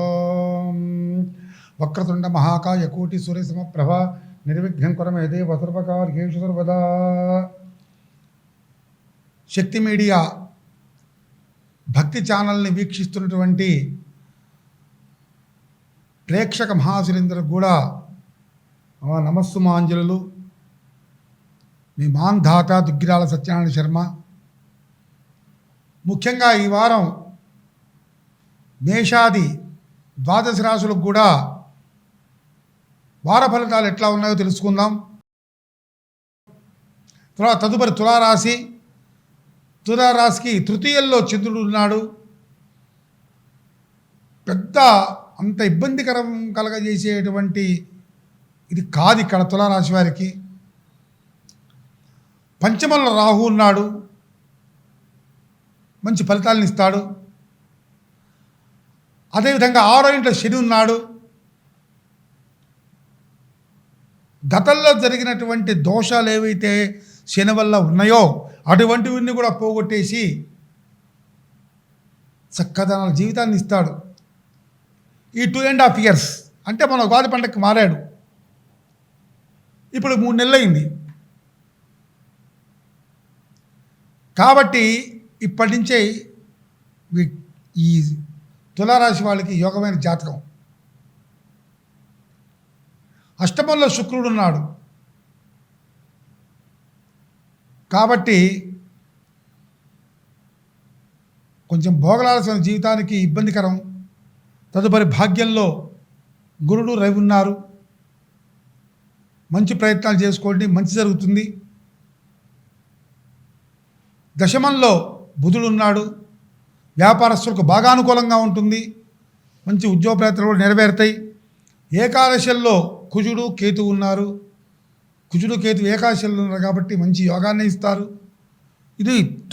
ఓం. వక్రతుండ మహాకాయ కోటి సూర్యసమప్రభ నిర్విఘ్నం కొరమేదే వసర్వకార్యేషు సర్వదా. శక్తి మీడియా భక్తి ఛానల్ని వీక్షిస్తున్నటువంటి ప్రేక్షక మహాశులేంద్రులకు కూడా నమస్సు మాంజలు మీ మాంధాత దుగ్గిరాల సత్యనారాయణ శర్మ. ముఖ్యంగా ఈ వారం మేషాది ద్వాదశ రాశులకు కూడా వార ఫలితాలు ఎట్లా ఉన్నాయో తెలుసుకుందాం. తర్వాత తదుపరి తులారాశి. తులారాశికి తృతీయంలో చంద్రుడు ఉన్నాడు. పెద్ద అంత ఇబ్బందికరం కలగజేసేటువంటి ఇది కాదు ఇక్కడ తులారాశి వారికి. పంచమంలో రాహు ఉన్నాడు. మంచి ఫలితాలను ఇస్తాడు. అదేవిధంగా ఆరో ఇంట్లో శని ఉన్నాడు. గతంలో జరిగినటువంటి దోషాలు ఏవైతే శని వల్ల ఉన్నాయో అటువంటివన్నీ కూడా పోగొట్టేసి చక్కదన జీవితాన్ని ఇస్తాడు. ఈ టూ అండ్ హాఫ్ ఇయర్స్ అంటే మన ఉగాది పంటకు మారాడు. ఇప్పుడు మూడు నెలలు అయింది కాబట్టి ఇప్పటి నుంచే ఈ తులారాశి వాళ్ళకి యోగమైన జాతకం. అష్టమంలో శుక్రుడు ఉన్నాడు. కాబట్టి కొంచెం భోగలాల్సిన జీవితానికి ఇబ్బందికరం. తదుపరి భాగ్యంలో గురుడు రవి ఉన్నారు. మంచి ప్రయత్నాలు చేసుకోండి మంచి జరుగుతుంది. దశమంలో బుధుడు ఉన్నాడు. వ్యాపారస్తులకు బాగా అనుకూలంగా ఉంటుంది. మంచి ఉద్యోగ ప్రయత్నాలు కూడా నెరవేరుతాయి. ఏకాదశల్లో కుజుడు కేతు ఉన్నారు. కుజుడు కేతు ఏకాదశల్లో ఉన్నారు కాబట్టి మంచి యోగాన్ని ఇస్తారు. ఇది